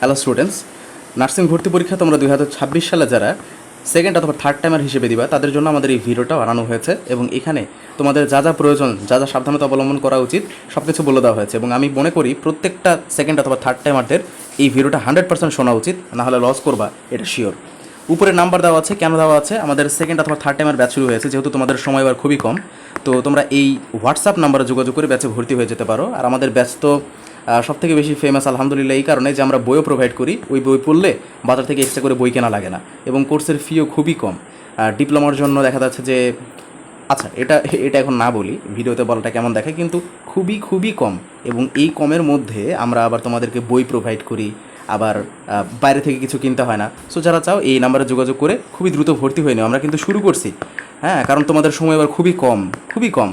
Hello students nursing ভর্তি পরীক্ষা তোমরা দুই হাজার ছাব্বিশ সালে যারা সেকেন্ড অথবা থার্ড টাইমার হিসেবে দিবা, তাদের জন্য আমাদের এই ভিডিওটা বানানো হয়েছে এবং এখানে তোমাদের যা যা প্রয়োজন, যা যা সাবধানতা অবলম্বন করা উচিত সব কিছু বলে দেওয়া হয়েছে এবং আমি মনে করি প্রত্যেকটা সেকেন্ড অথবা থার্ড টাইমারদের এই ভিডিওটা হান্ড্রেড পার্সেন্ট শোনা উচিত, নাহলে লস করবা, এটা শিওর উপরে নাম্বার দেওয়া আছে, কেন দেওয়া আছে? আমাদের সেকেন্ড অথবা থার্ড টাইমার ব্যাচ শুরু হয়েছে, যেহেতু তোমাদের সময় এবার খুবই কম, তো তোমরা এই হোয়াটসঅ্যাপ নাম্বারে যোগাযোগ করে ব্যাচে ভর্তি হয়ে যেতে পারো। আর আমাদের ব্যাচ তো সব থেকে বেশি ফেমাস আলহামদুলিল্লাহ, এই কারণে যে আমরা বইও প্রোভাইড করি। ওই বই পড়লে বাজার থেকে এক্সট্রা করে বই কেনা লাগে না এবং কোর্সের ফিও খুবই কম। ডিপ্লোমার জন্য দেখা যাচ্ছে যে আচ্ছা এটা এটা এখন না বলি, ভিডিওতে বলাটা কেমন দেখায়, কিন্তু খুবই খুবই কম। এবং এই কমের মধ্যে আমরা আবার তোমাদেরকে বই প্রোভাইড করি, আবার বাইরে থেকে কিছু কিনতে হয় না। সো যারা চাও, এই নাম্বারে যোগাযোগ করে খুবই দ্রুত ভর্তি হয়ে নিও। আমরা কিন্তু শুরু করছি। হ্যাঁ কারণ তোমাদের সময় এবার খুবই কম খুবই কম।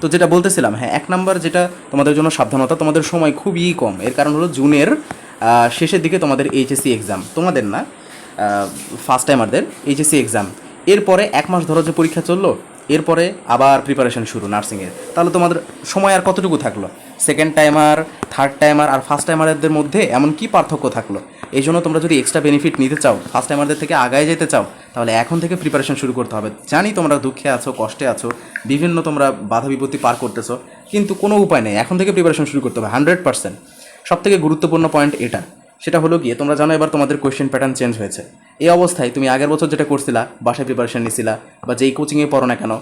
তো যেটা বলতেছিলাম হ্যাঁ এক নাম্বার যেটা তোমাদের জন্য সাবধানতা, তোমাদের সময় খুবই কম। এর কারণ হলো জুনের শেষের দিকে তোমাদের এইচএসসি এক্সাম তোমাদের না ফার্স্ট টাইমারদের এইচএসসি এক্সাম এরপরে এক মাস ধরো যে পরীক্ষা চলল, এরপরে আবার প্রিপারেশন শুরু নার্সিংয়ের তাহলে তোমাদের সময় আর কতটুকু থাকল? সেকেন্ড টাইমার থার্ড টাইমার আর ফার্স্ট টাইমারদের মধ্যে এমন কি পার্থক্য থাকল? এই জন্য তোমরা যদি এক্সট্রা বেনিফিট নিতে চাও ফার্স্ট টাইমারদের থেকে আগায় যেতে চাও, তাহলে এখন থেকে প্রিপারেশন শুরু করতে হবে। জানি তোমরা দুঃখে আছো, কষ্টে আছো বিভিন্ন তোমরা বাধা বিপত্তি পার করতেছো, কিন্তু কোনো উপায় নেই। এখন থেকে প্রিপারেশন শুরু করতে হবে হান্ড্রেড পার্সেন্ট সব থেকে গুরুত্বপূর্ণ পয়েন্ট এটা। সেটা হলো গিয়ে, তোমরা জানো এবার তোমাদের কোয়েশ্চেন প্যাটার্ন চেঞ্জ হয়েছে। এই অবস্থায় তুমি আগের বছর যেটা করছিলা, বাসায় প্রিপারেশন নিছিলা, বা যেই কোচিংয়ে পড়ো না কেন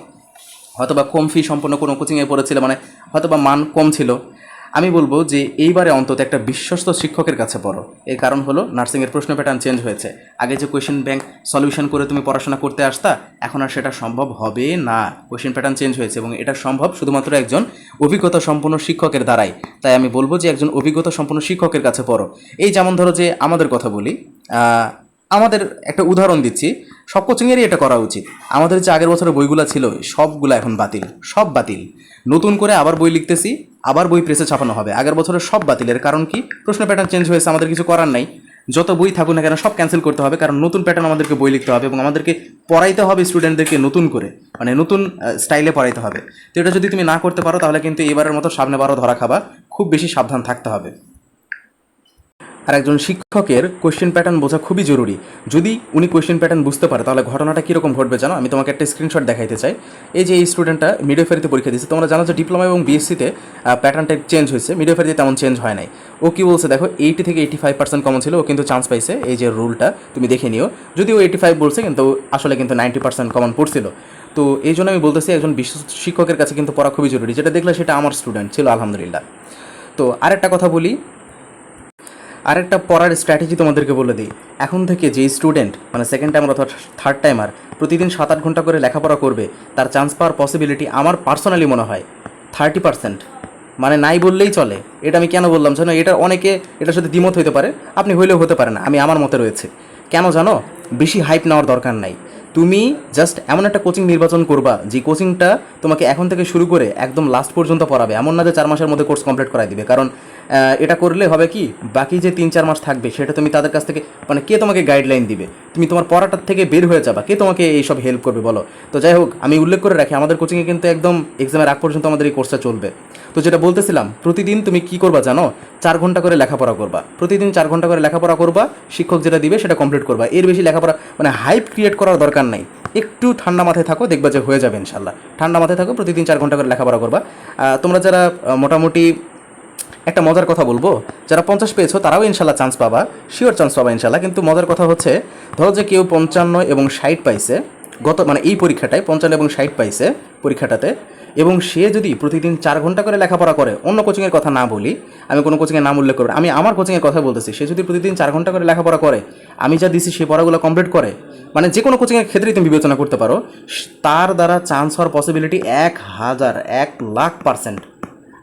হয়তো বা কম ফি সম্পন্ন কোনো কোচিংয়ে পড়েছিলে মানে হয়তো বা মান কম ছিল আমি বলব যে এইবারে অন্তত একটা বিশ্বস্ত শিক্ষকের কাছে পড়ো। এর কারণ হলো, নার্সিংয়ের প্রশ্ন প্যাটার্ন চেঞ্জ হয়েছে। আগে যে কোয়েশ্চেন ব্যাংক সলিউশন করে তুমি পড়াশোনা করতে আসতা, এখন আর সেটা সম্ভব হবে না। কোয়েশ্চেন প্যাটার্ন চেঞ্জ হয়েছে এবং এটা সম্ভব শুধুমাত্র একজন অভিজ্ঞতা সম্পন্ন শিক্ষকের দ্বারাই। তাই আমি বলব যে একজন অভিজ্ঞতা সম্পন্ন শিক্ষকের কাছে পড়ো। এই যেমন ধরো যে আমাদের কথা বলি আমাদের একটা উদাহরণ দিচ্ছি। সব কোচিংয়েরই এটা করা উচিত। আমাদের যে আগের বছরের বইগুলো ছিল, সবগুলো এখন বাতিল, সব বাতিল। নতুন করে আবার বই লিখতেছি, আবার বই প্রেসে ছাপানো হবে। আগের বছরের সব বাতিলের কারণ কি? প্রশ্ন প্যাটার্ন চেঞ্জ হয়েছে, আমাদের কিছু করার নাই। যত বই থাকুক না কেন, সব ক্যান্সেল করতে হবে, কারণ নতুন প্যাটার্ন আমাদেরকে বই লিখতে হবে এবং আমাদেরকে পড়াইতে হবে স্টুডেন্টদেরকে নতুন করে মানে নতুন স্টাইলে পড়াইতে হবে। তো এটা যদি তুমি না করতে পারো, তাহলে কিন্তু এবারের মতো সামনে বারো ধরা খাবা খুব বেশি সাবধান থাকতে হবে। আর একজন শিক্ষকের কোয়েশ্চেন প্যাটার্ন বোঝা খুবই জরুরি। যদি উনি কোয়েশ্চেন প্যাটার্ন বুঝতে পারে, তাহলে ঘটনাটা কীরকম ঘটবে জানো? আমি তোমাকে একটা স্ক্রিনশট দেখাইতে চাই। এই যে এই স্টুডেন্টটা মিডিওফেরিতে পরীক্ষা দিচ্ছে তোমরা জানো যে ডিপ্লোমা এবং বিএসসিতে প্যাটার্নটা চেঞ্জ হয়েছে। মিডিওফেরিতে তেমন চেঞ্জ হয় নাই। ও কী বলছে, দেখো এইটি থেকে এইটি ফাইভ পার্সেন্ট কমন ছিল, ও কিন্তু চান্স পাইছে। এই যে রুলটা তুমি দেখে নিও। যদিও এইটি ফাইভ বলছে, কিন্তু আসলে কিন্তু নাইনটি পার্সেন্ট কমন পড়ছিল। তো এই জন্য আমি বলতেছি, একজন বিশ্ব শিক্ষকের কাছে কিন্তু পড়া খুবই জরুরি। যেটা দেখলে সেটা আমার স্টুডেন্ট ছিল, আলহামদুলিল্লাহ। তো আরেকটা কথা বলি আরেকটা পড়ার স্ট্র্যাটেজি তোমাদেরকে বলে দিই। এখন থেকে যেই স্টুডেন্ট মানে সেকেন্ড টাইমার অথবা থার্ড টাইমার প্রতিদিন সাত আট ঘণ্টা করে লেখাপড়া করবে, তার চান্স পাওয়ার পসিবিলিটি আমার পার্সোনালি মনে হয় থার্টি পার্সেন্ট মানে নাই বললেই চলে। এটা আমি কেন বললাম? জানো, এটা অনেকে, এটার সাথে দ্বিমত হতে পারে। আপনি হইলেও হতে পারে না। আমি আমার মতে রয়েছে। কেন জানো? বেশি হাইপ নেওয়ার দরকার নাই। তুমি জাস্ট এমন একটা কোচিং নির্বাচন করবা, যে কোচিংটা তোমাকে এখন থেকে শুরু করে একদম লাস্ট পর্যন্ত পড়াবে। এমন না যে চার মাসের মধ্যে কোর্স কমপ্লিট করাই দিবে। কারণ এটা করলে হবে কি, বাকি যে তিন চার মাস থাকবে, সেটা তুমি তাদের কাছ থেকে মানে কে তোমাকে গাইডলাইন দিবে? তুমি তোমার পড়াটার থেকে বের হয়ে যাবা। কে তোমাকে এইসব হেল্প করবে বলো? তো যাই হোক, আমি উল্লেখ করে রাখি, আমাদের কোচিংয়ে কিন্তু একদম এক্সামের আগ পর্যন্ত আমাদের এই কোর্সটা চলবে। তো যেটা বলতেছিলাম, প্রতিদিন তুমি কি করবা জানো? চার ঘণ্টা করে লেখাপড়া করবা। প্রতিদিন চার ঘণ্টা করে লেখাপড়া করবা, শিক্ষক যেটা দিবে সেটা কমপ্লিট করবা। এর বেশি লেখাপড়া মানে হাইপ ক্রিয়েট করার দরকার নাই। একটু ঠান্ডা মাথায় থাকো, দেখবা যে হয়ে যাবে ইনশাল্লাহ। ঠান্ডা মাথায় থাকো, প্রতিদিন চার ঘণ্টা করে লেখাপড়া করবা। তোমরা যারা মোটামুটি একটা মজার কথা বলব। যারা পঞ্চাশ পেয়েছ, তারাও ইনশাল্লাহ চান্স পাবা। শিওর চান্স পাবা ইনশাল্লাহ। কিন্তু মজার কথা হচ্ছে, ধরো যে কেউ পঞ্চান্ন এবং ষাট পাইছে, গত মানে এই পরীক্ষাটায় পঞ্চান্ন এবং ষাট পাইছে পরীক্ষাটাতে, এবং সে যদি প্রতিদিন চার ঘণ্টা করে লেখাপড়া করে, অন্য কোচিংয়ের কথা না বলি, আমি কোনো কোচিংয়ের নাম উল্লেখ করব আমি আমার কোচিংয়ের কথা বলতেছি, সে যদি প্রতিদিন চার ঘণ্টা করে লেখাপড়া করে, আমি যা দিছি সে পড়াগুলো কমপ্লিট করে মানে যে কোনো কোচিংয়ের ক্ষেত্রেই তুমি বিবেচনা করতে পারো তার দ্বারা চান্স হওয়ার পসিবিলিটি এক হাজার, এক লাখ পার্সেন্ট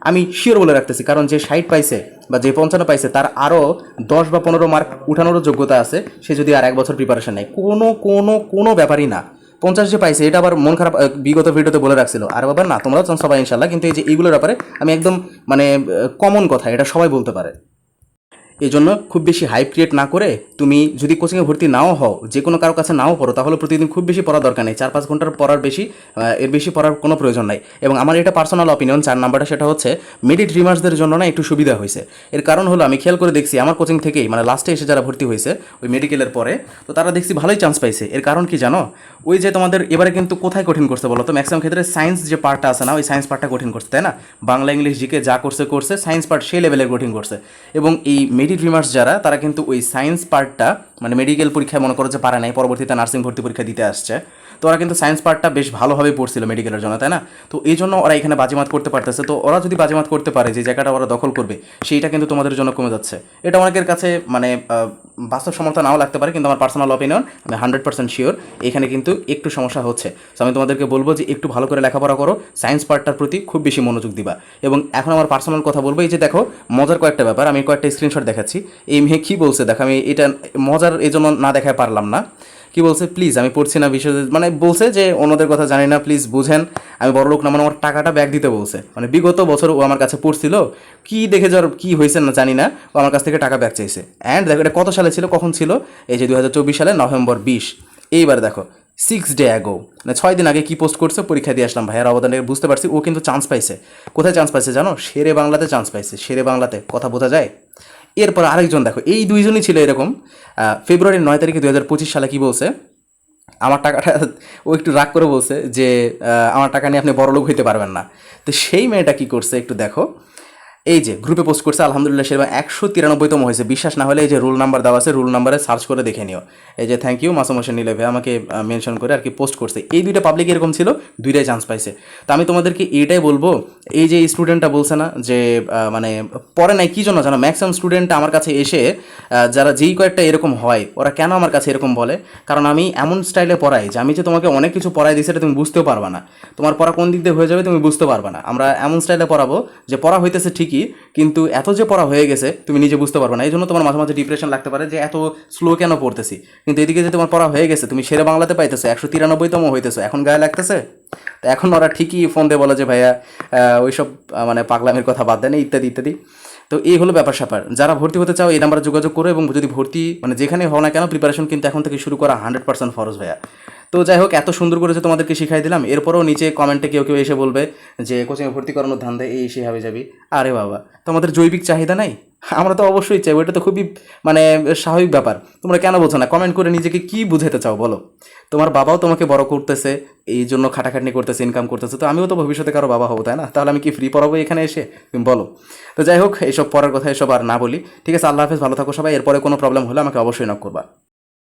আমি শিওর বলে রাখতেছি, কারণ যে ষাট পাইছে বা যে পঞ্চান্ন পাইছে, তার আরও দশ বা পনেরো মার্ক উঠানোরও যোগ্যতা আছে, সে যদি আর এক বছর প্রিপারেশন নেয়। কোনো কোনো কোনো ব্যাপারই না। পঞ্চাশ যে পাইছে, এটা আবার মন খারাপ বিগত ভিডিওতে বলে রাখছিল। আর বাবার না, তোমরাও চান সবাই ইনশাল্লাহ কিন্তু এই যে এইগুলোর ব্যাপারে আমি একদম মানে কমন কথা, এটা সবাই বলতে পারে। জন্য খুব বেশি হাইপ ক্রিয়েট না করে তুমি যদি কোচিংয়ে ভর্তি নাও হও, যে কোনো কারও কাছে নাও পড়ো, তাহলে প্রতিদিন খুব বেশি পড়ার দরকার নেই। চার পাঁচ ঘণ্টার পড়ার বেশি এর বেশি পড়ার কোনো প্রয়োজন নাই। এবং আমার এটা পার্সোনাল অপিনিয়ন চার নাম্বারটা সেটা হচ্ছে মিডি ড্রিমার্সদের জন্য না একটু সুবিধা হয়েছে। এর কারণ হলো, আমি খেয়াল করে দেখছি, আমার কোচিং থেকেই মানে লাস্টে এসে যারা ভর্তি হয়েছে, ওই মেডিকেলের পরে, তো তারা দেখছি ভালোই চান্স পাইছে। এর কারণ কি জানো? ওই যে তোমাদের, এবারে কিন্তু কোথায় কঠিন করছে বলো তো? ম্যাক্সিমাম ক্ষেত্রে সায়েন্স যে পার্টটা আছে না, ওই সায়েন্স পার্টটা কঠিন করছে, তাই না? বাংলা, ইংলিশ জিকে যা করছে করছে সায়েন্স পার্ট সেই লেভেলের কঠিন করছে। এবং এই মেডি ড্রিমার্স যারা, তারা কিন্তু ওই সায়েন্স পার্টটা মানে মেডিকেল পরীক্ষায় মনে করো যে পারে নাই, পরবর্তীতে নার্সিং ভর্তি পরীক্ষা দিতে আসছে। তো ওরা কিন্তু সায়েন্স পার্টটা বেশ ভালোভাবে পড়ছিল মেডিকেলের জন্য, তাই না? তো এই জন্য ওরা এখানে বাজিমাত করতে পারতেছে। তো ওরা যদি বাজিমাত করতে পারে, যে জায়গাটা ওরা দখল করবে, সেইটা কিন্তু তোমাদের জন্য কমে যাচ্ছে। এটা অনেকের কাছে মানে বাস্তব সমর্থ নাও লাগতে পারে, কিন্তু আমার পার্সোনাল অপিনিয়ন আমি হান্ড্রেড পার্সেন্ট শিওর এখানে কিন্তু একটু সমস্যা হচ্ছে। তো আমি তোমাদেরকে বলব যে একটু ভালো করে লেখাপড়া করো সায়েন্স পার্টটার প্রতি খুব বেশি মনোযোগ দিবা। এবং এখন আমার পার্সোনাল কথা বলব, এই যে দেখো, মজার কয়েকটা ব্যাপার, আমি কয়েকটা স্ক্রিনশট দেখাচ্ছি। এই মেয়ে কী বলছে? দেখো, আমি এটা মজার এই জন্য না দেখায় পারলাম না। কি বলছে? প্লিজ আমি পড়ছি না বিষয়। মানে বলছে যে, অন্যদের কথা জানি না প্লিজ বুঝেন। আমি বড় লোক না মানে আমার টাকাটা ব্যাক দিতে বলছে। মানে বিগত বছর ও আমার কাছে পড়ছিল, কি দেখে যার কি হয়েছে না জানি না, ও আমার কাছ থেকে টাকা ব্যাক চাইছে। অ্যান্ড দেখো, এটা কত সালে ছিল, কখন ছিল? এই যে দু হাজার চব্বিশ সালে, নভেম্বর বিশ। এইবার দেখো সিক্স ডে অ্যাগো মানে ছয় দিন আগে কি পোস্ট করছে, পরীক্ষা দিয়ে আসলাম। ভাইয়ার অবদানে বুঝতে পারছি, ও কিন্তু চান্স পাইছে। কোথায় চান্স পাইছে জানো? শেরে বাংলাতে চান্স পাইছে, শেরে বাংলাতে। কথা বোঝা যায়? এরপর আরেকজন দেখো, এই দুইজনই ছিল এরকম ফেব্রুয়ারির নয় তারিখে দু হাজার পঁচিশ সালে কী বলছে? আমার টাকাটা ও একটু রাগ করে বলছে যে আমার টাকা নিয়ে আপনি বড়লোক হইতে পারবেন না। তো সেই মেয়েটা কি করছে একটু দেখো এই যে গ্রুপে পোস্ট করছে, আলহামদুলিল্লাহ সেরকম একশো তিরানব্বইতম হয়েছে। বিশ্বাস না হলে এই যে রুল নাম্বার দেওয়া আছে রুল নাম্বারে সার্চ করে দেখে নিও। এই যে থ্যাংক ইউ মাসুম হোসেন নিলে ভাই আমাকে মেনশন করে আর কি পোস্ট করছে। এই দুইটা পাবলিক এরকম ছিল, দুইটাই চান্স পাইছে। তো আমি তোমাদেরকে এইটাই বলব, এই যে স্টুডেন্টটা বলছে না যে মানে পরে নাই, কী জন্য জানো? ম্যাক্সিমাম স্টুডেন্ট আমার কাছে এসে যারা যেই কয়েকটা এরকম হয়, ওরা কেন আমার কাছে এরকম বলে? কারণ আমি এমন স্টাইলে পড়াই যে আমি যে তোমাকে অনেক কিছু পড়াই দিই সেটা তুমি বুঝতেও পারবা না। তোমার পড়া কোন দিক দিয়ে হয়ে যাবে, তুমি বুঝতে পারবা না। আমরা এমন স্টাইলে পড়াবো যে পড়া হইতেছে ঠিকই কিন্তু এত যে পড়া হয়ে গেছে, তুমি নিজে বুঝতে পারবে না। এই জন্য তোমার মাঝে মাঝে ডিপ্রেশন লাগতে পারে যে এত স্লো কেন পড়তেছি? কিন্তু এদিকে যে তোমার পড়া হয়ে গেছে, তুমি সেরে বাংলাতে পাইতেছো, একশো তিরানব্বইতম হইতেছো, এখন গায়ে লাগতেছে? তো এখন ওরা ঠিকই ফোন দিয়ে বলে যে, ভাইয়া ওইসব মানে পাগলামের কথা বাদ দেন, ইত্যাদি ইত্যাদি। তো এই হলো ব্যাপার স্যাপার। যারা ভর্তি হতে চাও, এই নাম্বারে যোগাযোগ করো এবং যদি ভর্তি মানে যেখানে হও না কেন প্রিপারেশন কিন্তু এখন থেকে শুরু করা হান্ড্রেড পার্সেন্ট ফরজ, ভাইয়া। তো যাই হোক, এত সুন্দর করে যে তোমাদেরকে শিখাই দিলাম। এরপরও নিচে কমেন্টে কেউ কেউ এসে বলবে যে, কোচিংয়ে ভর্তি করানোর ধান্দে এই সে হবে যাবি আরে বাবা, তোমাদের জৈবিক চাহিদা নাই? আমরা তো অবশ্যই চাই ওইটা তো খুবই মানে স্বাভাবিক ব্যাপার। তোমরা কেন বোঝো না? কমেন্ট করে নিজেকে কি বুঝাতে চাও বলো? তোমার বাবাও তোমাকে বড় করতেছে, এই জন্য খাটাখাটনি করতেছে ইনকাম করতেছে। তো আমিও তো ভবিষ্যতে কারও বাবা হব, তাই না? তাহলে আমি কি ফ্রি পড়াবো এখানে এসে? তুমি বলো। তো যাই হোক, এইসব পড়ার কথা এসব আর না বলি। ঠিক আছে, আল্লাহ হাফেজ, ভালো থাকো সবাই। এরপরে কোনো প্রবলেম হলে আমাকে অবশ্যই নক করবা।